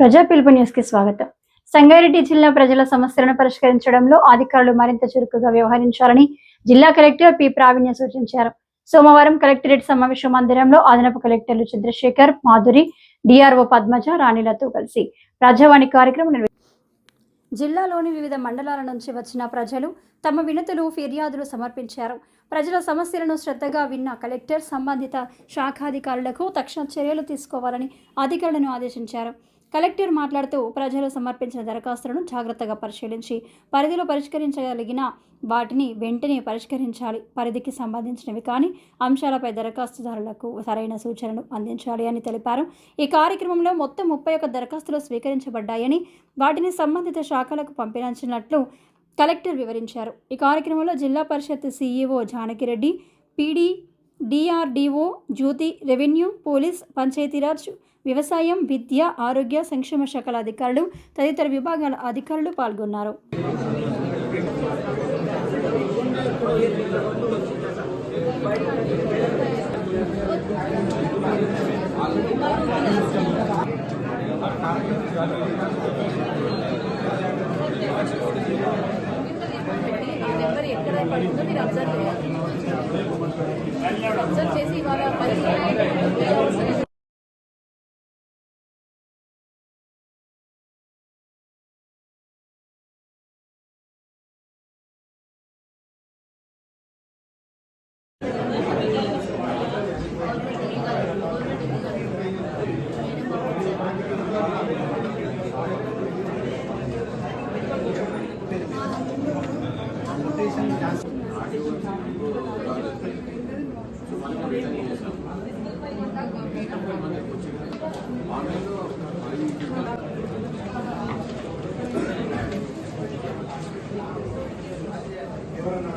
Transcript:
ప్రజా పిలుపు న్యూస్కి స్వాగతం. సంగారెడ్డి జిల్లా ప్రజల సమస్యలను పరిష్కరించడంలో అధికారులు మరింత చురుకుగా వ్యవహరించాలని జిల్లా కలెక్టర్ పి. ప్రావీణ్య సూచించారు. సోమవారం కలెక్టరేట్ సమావేశ మందిరంలో అదనపు కలెక్టర్లు చంద్రశేఖర్ మాధురి డిఆర్ఓ పద్మజ రాణిలతో కలిసి ప్రజావాణి కార్యక్రమం జిల్లాలోని వివిధ మండలాల నుంచి వచ్చిన ప్రజలు తమ వినతులు ఫిర్యాదులు సమర్పించారు. ప్రజల సమస్యలను శ్రద్ధగా విన్న కలెక్టర్ సంబంధిత శాఖాధికారులకు తక్షణ చర్యలు తీసుకోవాలని అధికారులను ఆదేశించారు. కలెక్టర్ మాట్లాడుతూ ప్రజలు సమర్పించిన దరఖాస్తులను జాగ్రత్తగా పరిశీలించి పరిధిలో పరిష్కరించగలిగిన వాటిని వెంటనే పరిష్కరించాలి. పరిధికి సంబంధించినవి కానీ అంశాలపై దరఖాస్తుదారులకు సరైన సూచనలు అందించాలి అని తెలిపారు. ఈ కార్యక్రమంలో మొత్తం ముప్పై ఒక్క దరఖాస్తులు స్వీకరించబడ్డాయని వాటిని సంబంధిత శాఖలకు పంపించినట్లు కలెక్టర్ వివరించారు. ఈ కార్యక్రమంలో Zilla Parishad CEO Janakireddy PD DRDO Jyothi revenue police Panchayatiraj వ్యవసాయం విద్య ఆరోగ్య సంక్షేమ శాఖల అధికారులు తదితర విభాగాల అధికారులు పాల్గొన్నారు. ఎక్కడ పడుతుందో మీరు అబ్జర్వ్ చేయాలి అబ్జర్వ్ చేసి ఇవాళ పరిస్థితి ఎవరన్నా